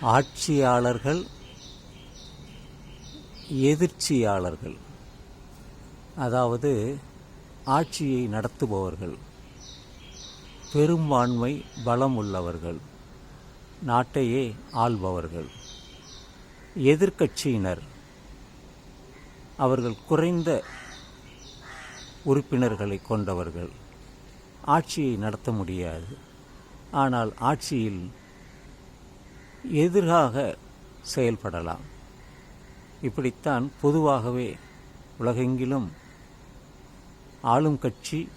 ஆட்சியாளர்கள் எதிர்ச்சியாளர்கள். அதாவது ஆட்சியை நடத்துபவர்கள். பெரும்பான்மை பலம் உள்ளவர்கள் நாட்டையே ஆள்பவர்கள். எதிர்க்கட்சியினர். அவர்கள் குறைந்த உறுப்பினர்களை கொண்டவர்கள். ஆட்சியை நடத்த முடியாது. ஆனால் ஆட்சியில் எதிராக செயல்படலாம். இப்படித்தான் பொதுவாகவே உலகெங்கிலும் ஆளும் கட்சி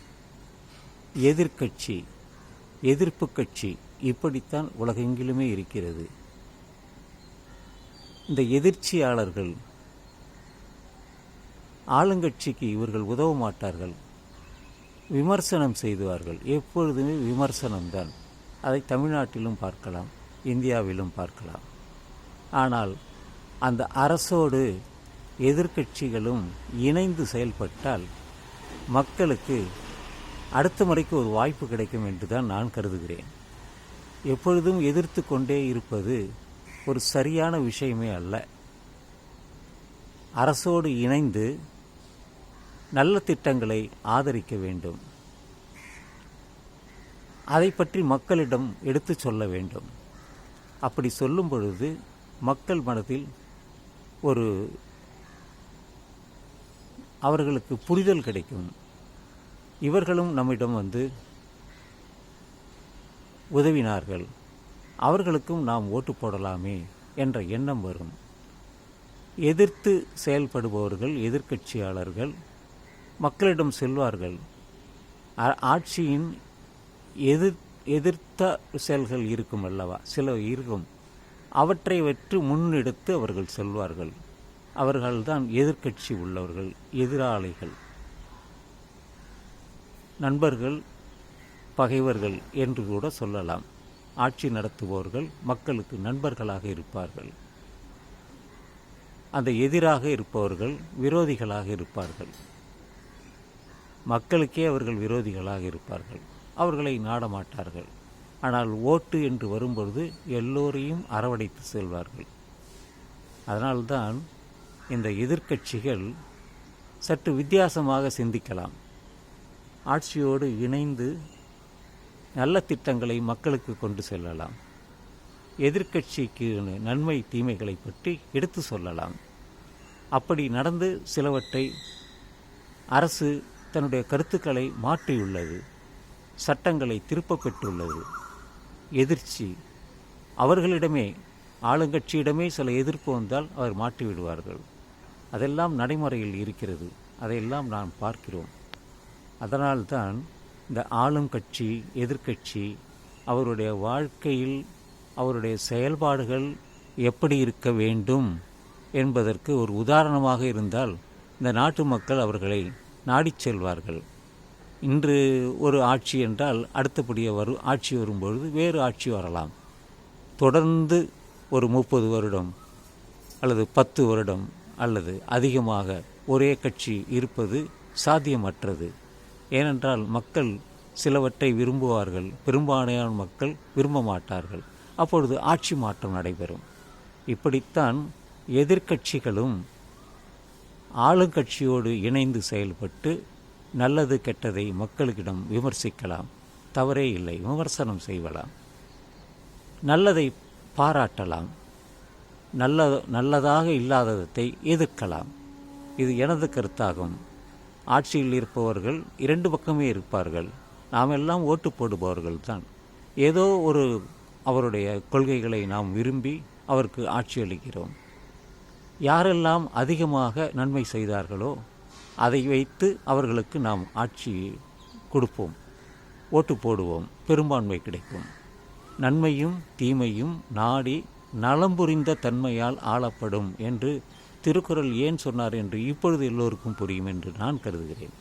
எதிர்க்கட்சி எதிர்ப்பு கட்சி இப்படித்தான் உலகெங்கிலுமே இருக்கிறது. இந்த எதிர்ச்சியாளர்கள் ஆளுங்கட்சிக்கு இவர்கள் உதவ மாட்டார்கள். விமர்சனம் செய்துவார்கள். எப்பொழுதுமே விமர்சனம்தான். அதை தமிழ்நாட்டிலும் பார்க்கலாம். இந்தியாவிலும் பார்க்கலாம். ஆனால் அந்த அரசோடு எதிர்க்கட்சிகளும் இணைந்து செயல்பட்டால் மக்களுக்கு அடுத்த முறைக்கு ஒரு வாய்ப்பு கிடைக்கும் என்று தான் நான் கருதுகிறேன். எப்பொழுதும் எதிர்த்து கொண்டே இருப்பது ஒரு சரியான விஷயமே அல்ல. அரசோடு இணைந்து நல்ல திட்டங்களை ஆதரிக்க வேண்டும். அதை பற்றி மக்களிடம் எடுத்துச் சொல்ல வேண்டும். அப்படி சொல்லும் பொழுது மக்கள் மனதில் ஒரு அவர்களுக்கு புரிதல் கிடைக்கும். இவர்களும் நம்மிடம் வந்து உதவினார்கள். அவர்களுக்கும் நாம் ஓட்டு போடலாமே என்ற எண்ணம் வரும். எதிர்த்து செயல்படுபவர்கள் எதிர்க்கட்சியாளர்கள் மக்களிடம் செல்வார்கள். ஆட்சியின் எதிர் எதிர்த்த செயல்கள் இருக்கும் அல்லவா? சில இருக்கும். அவற்றை வெற்று முன்னெடுத்து அவர்கள் செல்வார்கள். அவர்கள்தான் எதிர்க்கட்சி உள்ளவர்கள் எதிராளிகள். நண்பர்கள் பகைவர்கள் என்று கூட சொல்லலாம். ஆட்சி நடத்துபவர்கள் மக்களுக்கு நண்பர்களாக இருப்பார்கள். அந்த எதிராக இருப்பவர்கள் விரோதிகளாக இருப்பார்கள். மக்களுக்கே அவர்கள் விரோதிகளாக இருப்பார்கள். அவர்களை நாடமாட்டார்கள். ஆனால் ஓட்டு என்று வரும்பொழுது எல்லோரையும் அரவடைத்து செல்வார்கள். அதனால்தான் இந்த எதிர்க்கட்சிகள் சற்று வித்தியாசமாக சிந்திக்கலாம். ஆட்சியோடு இணைந்து நல்ல திட்டங்களை மக்களுக்கு கொண்டு செல்லலாம். எதிர்கட்சிக்கு நன்மை தீமைகளை பற்றி எடுத்து சொல்லலாம். அப்படி நடந்து சிலவற்றை அரசு தன்னுடைய கருத்துக்களை மாற்றியுள்ளது. சட்டங்களை திருப்பப் பெற்றுள்ளது எதிர்ச்சி. அவர்களிடமே ஆளுங்கட்சியிடமே சில எதிர்ப்பு வந்தால் அவர் மாட்டிவிடுவார்கள் அதெல்லாம் நடைமுறையில் இருக்கிறது. அதையெல்லாம் நாம் பார்க்கிறோம். அதனால்தான் இந்த ஆளும் கட்சி எதிர்க்கட்சி அவருடைய வாழ்க்கையில் அவருடைய செயல்பாடுகள் எப்படி இருக்க வேண்டும் என்பதற்கு ஒரு உதாரணமாக இருந்தால் இந்த நாட்டு மக்கள் அவர்களை நாடிச் செல்வார்கள். இன்று ஒரு ஆட்சி என்றால் அடுத்தபடிய வரும் ஆட்சி வரும்பொழுது வேறு ஆட்சி வரலாம். தொடர்ந்து ஒரு முப்பது வருடம் அல்லது பத்து வருடம் அல்லது அதிகமாக ஒரே கட்சி இருப்பது சாத்தியமற்றது. ஏனென்றால் மக்கள் சிலவற்றை விரும்புவார்கள் பெரும்பான்மையான மக்கள் விரும்ப மாட்டார்கள். அப்பொழுது ஆட்சி மாற்றம் நடைபெறும். இப்படித்தான் எதிர்க்கட்சிகளும் ஆளுங்கட்சியோடு இணைந்து செயல்பட்டு நல்லது கெட்டதை மக்களிடம் விமர்சிக்கலாம். தவறே இல்லை விமர்சனம் செய்வலாம். நல்லதை பாராட்டலாம். நல்ல நல்லதாக இல்லாததை எதிர்க்கலாம். இது எனது கருத்தாகும். ஆட்சியில் இருப்பவர்கள் இரண்டு பக்கமே இருப்பார்கள். நாம் எல்லாம் ஓட்டு போடுபவர்கள் தான். ஏதோ ஒரு அவருடைய கொள்கைகளை நாம் விரும்பி அவருக்கு ஆட்சி அளிக்கிறோம். யாரெல்லாம் அதிகமாக நன்மை செய்தார்களோ அதை வைத்து அவர்களுக்கு நாம் ஆட்சி கொடுப்போம். ஓட்டு போடுவோம். பெரும்பான்மை கிடைக்கும். நன்மையும் தீமையும் நாடி நலம்புரிந்த தன்மையால் ஆளப்படும் என்று திருக்குறள் ஏன் சொன்னார் என்று இப்பொழுது எல்லோருக்கும் புரியும் என்று நான் கருதுகிறேன்.